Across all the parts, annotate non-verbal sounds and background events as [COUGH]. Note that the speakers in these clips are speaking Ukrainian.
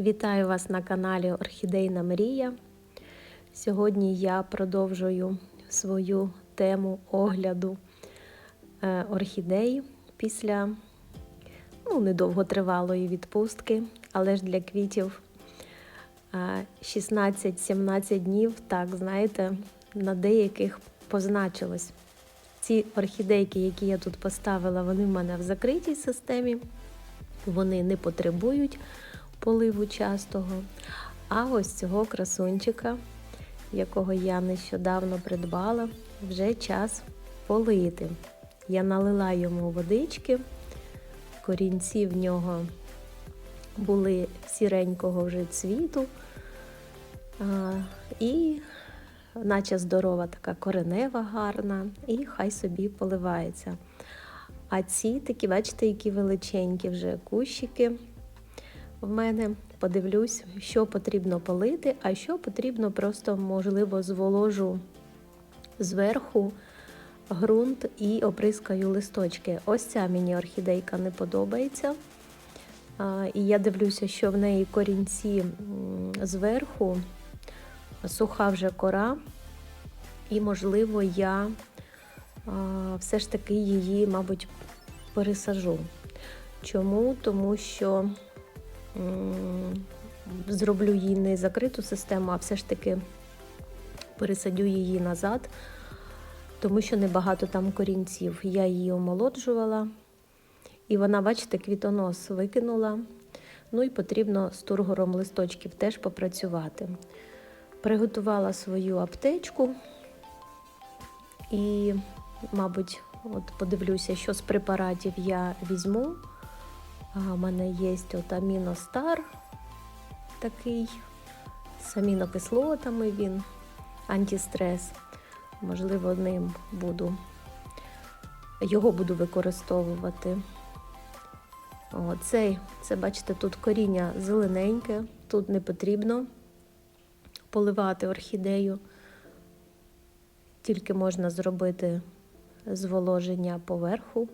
Вітаю вас на каналі Орхідейна Мрія. Сьогодні я продовжую свою тему огляду е, орхідей після ну, недовготривалої відпустки, але ж для квітів е, 16-17 днів, так, знаєте, на деяких позначилось. Ці орхідейки, які я тут поставила, вони в мене в закритій системі, вони не потребують поливу частого. А ось цього красунчика, якого я нещодавно придбала, вже час полити. Я налила йому водички, корінці в нього були сіренького вже цвіту. І наче здорова така коренева гарна, і хай собі поливається. А ці такі, бачите, які величенькі вже кущики в мене. Подивлюсь, що потрібно полити, а що потрібно просто, можливо, зволожу зверху ґрунт і оприскаю листочки. Ось ця мені орхідейка не подобається. І я дивлюся, що в неї корінці зверху суха вже кора, і, можливо, я все ж таки її, мабуть, пересажу. Чому? Тому що зроблю їй не закриту систему, а все ж таки пересадю її назад, тому що небагато там корінців. Я її омолоджувала, і вона, бачите, квітонос викинула. Ну і потрібно з тургором листочків теж попрацювати. Приготувала свою аптечку і, мабуть, от подивлюся, що з препаратів я візьму. У мене є от аміностар такий з амінокислотами він, антистрес. Можливо, ним буду, його буду використовувати. О, цей, це, бачите, тут коріння зелененьке, тут не потрібно поливати орхідею, тільки можна зробити зволоження поверху.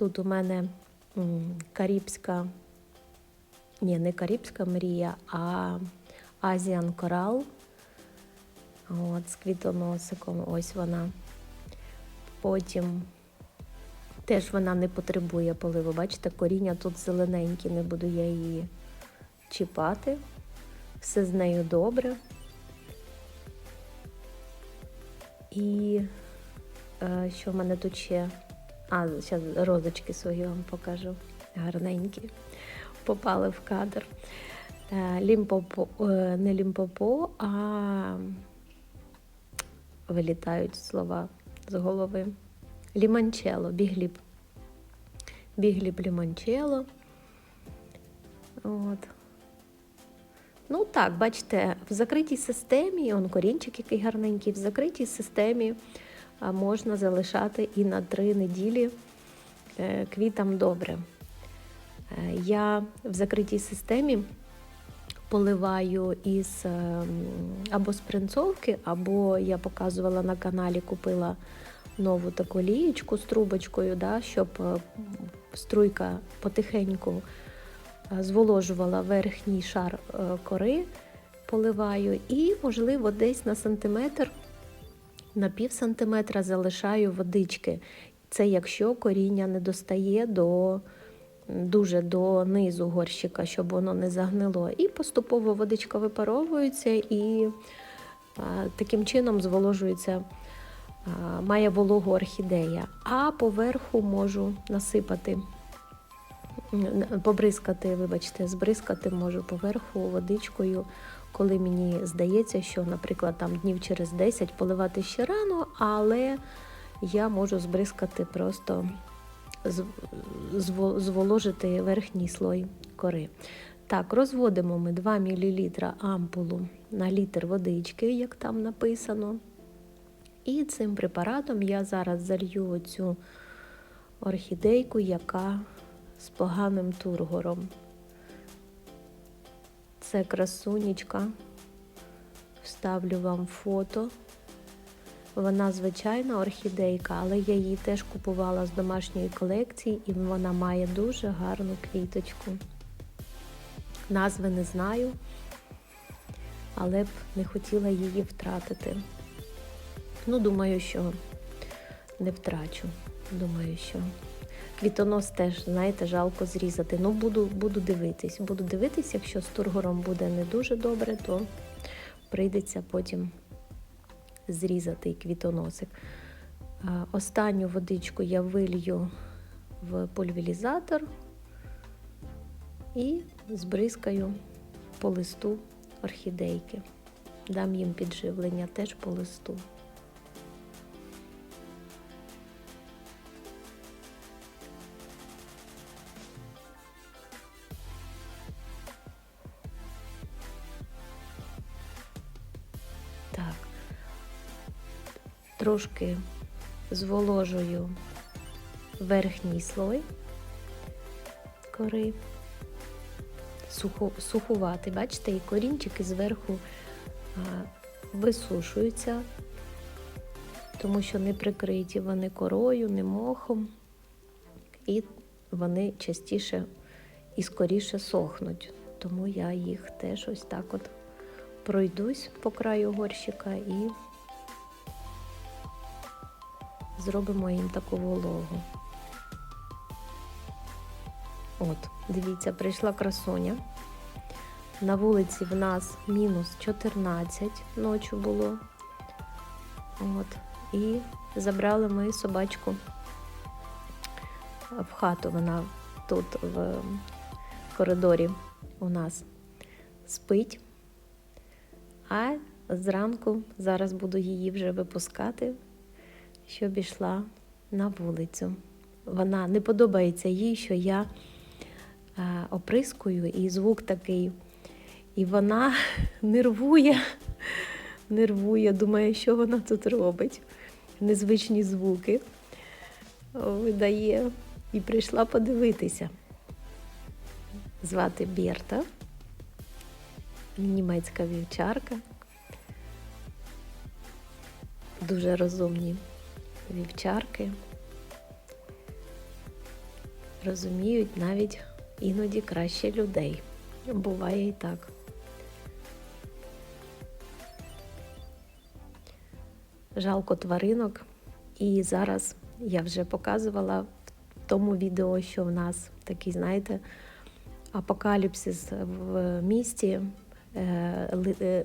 Тут у мене карібська, ні, не карібська мрія, а Азіан Корал. От, з квітоносиком, ось вона. Потім теж вона не потребує поливу. Бачите, коріння тут зелененькі, не буду я її чіпати. Все з нею добре. І е, що в мене тут ще? А, зараз розочки свої вам покажу. Гарненькі. Попали в кадр. Е, лімпопо, е, не лімпопо, а вилітають слова з голови. Ліманчело, бігліб. Бігліб ліманчело. От. Ну так, бачите, в закритій системі, он корінчик який гарненький, в закритій системі можна залишати і на три неділі е, квітам добре. Е, Я в закритій системі поливаю із е, або спринцовки, або я показувала на каналі, купила нову таку лієчку з трубочкою, да, щоб струйка потихеньку зволожувала верхній шар кори, поливаю, і, можливо, десь на сантиметр, на пів сантиметра залишаю водички. Це якщо коріння не достає до дуже до низу горщика, щоб воно не загнило. І поступово водичка випаровується і а, таким чином зволожується, а, має вологу орхідея. А поверху можу насипати, побризкати, вибачте, збризкати можу поверху водичкою, коли мені здається, що, наприклад, там днів через 10 поливати ще рано, але я можу збризкати просто зволожити верхній слой кори. Так, розводимо ми 2 мл ампулу на літр водички, як там написано. І цим препаратом я зараз залью оцю орхідейку, яка з поганим тургором. Це красунечка. Вставлю вам фото. Вона звичайна орхідейка, але я її теж купувала з домашньої колекції, і вона має дуже гарну квіточку. Назви не знаю, але б не хотіла її втратити. Ну, думаю, що не втрачу. Думаю, що квітонос теж, знаєте, жалко зрізати. Ну, буду, буду дивитись. Буду дивитись, якщо з тургором буде не дуже добре, то прийдеться потім зрізати квітоносик. Останню водичку я вилью в пульверізатор і збризкаю по листу орхідейки. Дам їм підживлення теж по листу. Трошки зволожую верхній слой кори. Суху, сухувати, бачите, і корінчики зверху а, висушуються, тому що не прикриті вони корою, не мохом, і вони частіше і скоріше сохнуть. Тому я їх теж ось так от пройдусь по краю горщика і зробимо їм таку вологу. От, дивіться, прийшла красуня. На вулиці в нас мінус 14 ночі було. От. І забрали ми собачку в хату. Вона тут в коридорі у нас спить. А зранку зараз буду її вже випускати, щоб йшла на вулицю. Вона не подобається їй, що я е, оприскую, і звук такий. І вона [LAUGHS] нервує, [LAUGHS] нервує, думає, що вона тут робить. Незвичні звуки видає. І прийшла подивитися. Звати Берта, німецька вівчарка. Дуже розумні вівчарки. Розуміють навіть іноді краще людей. Буває і так. Жалко тваринок. І зараз я вже показувала в тому відео, що в нас такий, знаєте, апокаліпсис в місті. Е, е,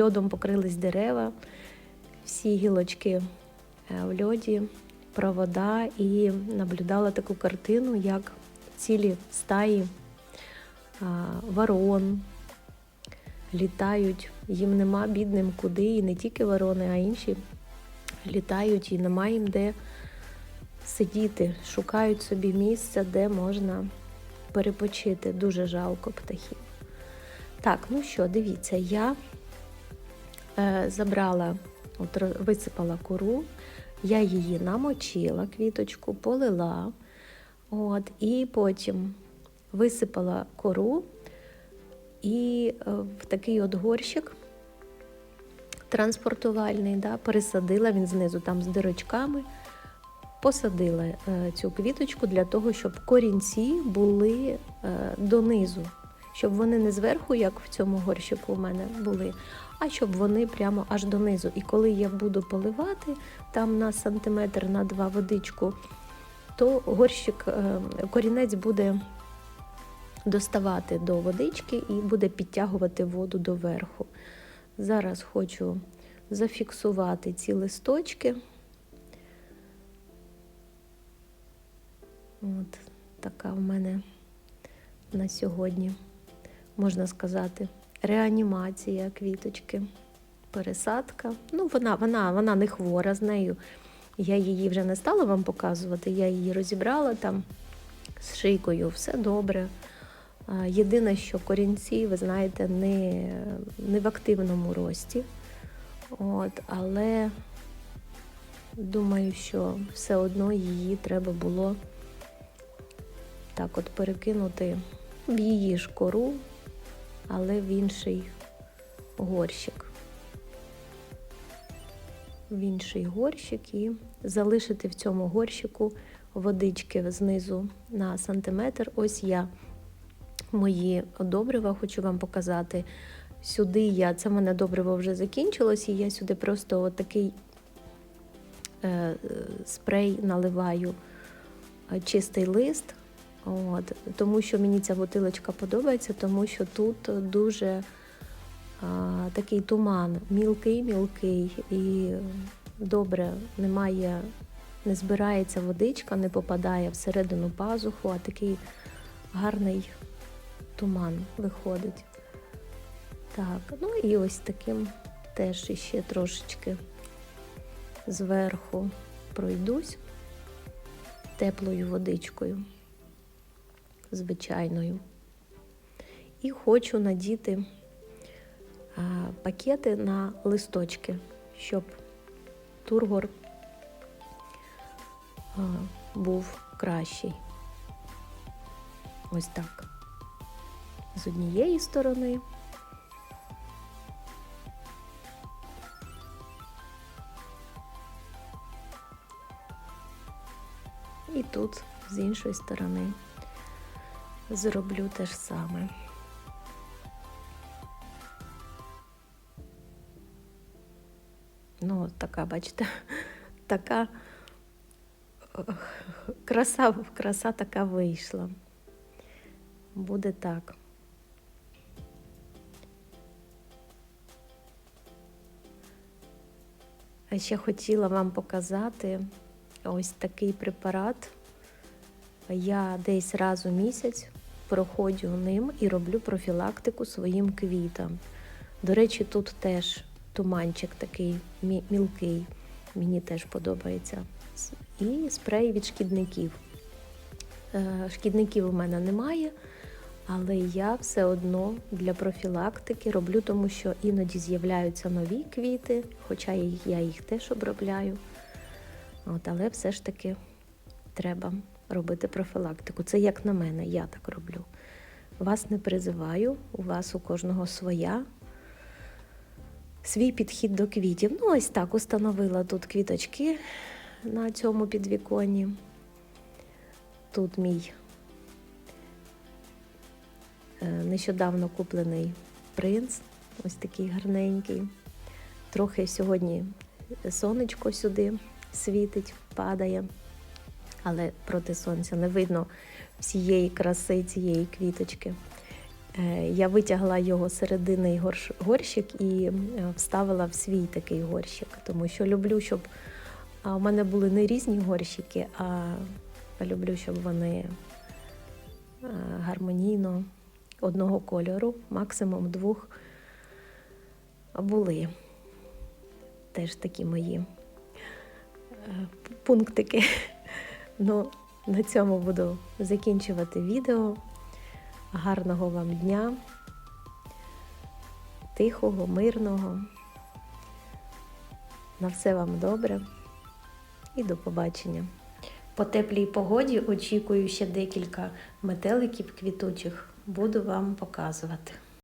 Льодом покрились дерева, всі гілочки в льоді, провода, і наблюдала таку картину, як цілі стаї а, ворон літають. Їм нема бідним куди, і не тільки ворони, а інші літають і нема їм де сидіти, шукають собі місця, де можна перепочити. Дуже жалко птахів. Так, ну що, дивіться, я е, забрала, от висипала кору, я її намочила, квіточку, полила. От, і потім висипала кору і е, в такий от горщик транспортувальний, да, пересадила він знизу там з дирочками, посадила е, цю квіточку для того, щоб корінці були е, донизу, щоб вони не зверху, як в цьому горщику у мене були, а щоб вони прямо аж донизу. І коли я буду поливати там на сантиметр на два водичку, то горщик, е, корінець буде доставати до водички і буде підтягувати воду доверху. Зараз хочу зафіксувати ці листочки. От така в мене на сьогодні, можна сказати, реанімація квіточки, пересадка. Ну, вона, вона, вона не хвора з нею. Я її вже не стала вам показувати, я її розібрала там з шийкою, все добре. Єдине, що корінці, ви знаєте, не, не в активному рості. От, але думаю, що все одно її треба було так от перекинути в її ж кору, але в інший горщик. в інший горщик і залишити в цьому горщику водички знизу на сантиметр. Ось я мої добрива хочу вам показати. Сюди я, це в мене добриво вже закінчилось, і я сюди просто такий е, спрей наливаю е, чистий лист. От, тому що мені ця бутилочка подобається, тому що тут дуже а, такий туман, мілкий-мілкий і добре немає, не збирається водичка, не попадає всередину пазуху, а такий гарний туман виходить. Так, ну і ось таким теж іще трошечки зверху пройдусь теплою водичкою, звичайною. І хочу надіти пакети на листочки, щоб тургор був кращий. Ось так. З однієї сторони. І тут з іншої сторони зроблю те ж саме. Ну, така, бачите, [LAUGHS] така [LAUGHS] краса, краса така вийшла. Буде так. А ще хотіла вам показати ось такий препарат. Я десь раз у місяць проходжу ним і роблю профілактику своїм квітам. До речі, тут теж туманчик такий мілкий, мені теж подобається. І спрей від шкідників. Е, шкідників у мене немає, але я все одно для профілактики роблю, тому що іноді з'являються нові квіти, хоча я їх теж обробляю. От, Але все ж таки треба робити профілактику. Це як на мене, я так роблю. Вас не призиваю, у вас у кожного своя. Свій підхід до квітів. Ну, ось так установила тут квіточки на цьому підвіконні. Тут мій е, нещодавно куплений принц, ось такий гарненький. Трохи сьогодні сонечко сюди світить, падає, але проти сонця не видно всієї краси цієї квіточки. Е, я витягла його серединний горщик і е, вставила в свій такий горщик, тому що люблю, щоб у мене були не різні горщики, а люблю, щоб вони е, гармонійно одного кольору, максимум двох були. Теж такі мої пунктики. Ну, на цьому буду закінчувати відео. Гарного вам дня, тихого, мирного. На все вам добре і до побачення. По теплій погоді очікую ще декілька метеликів квітучих, буду вам показувати.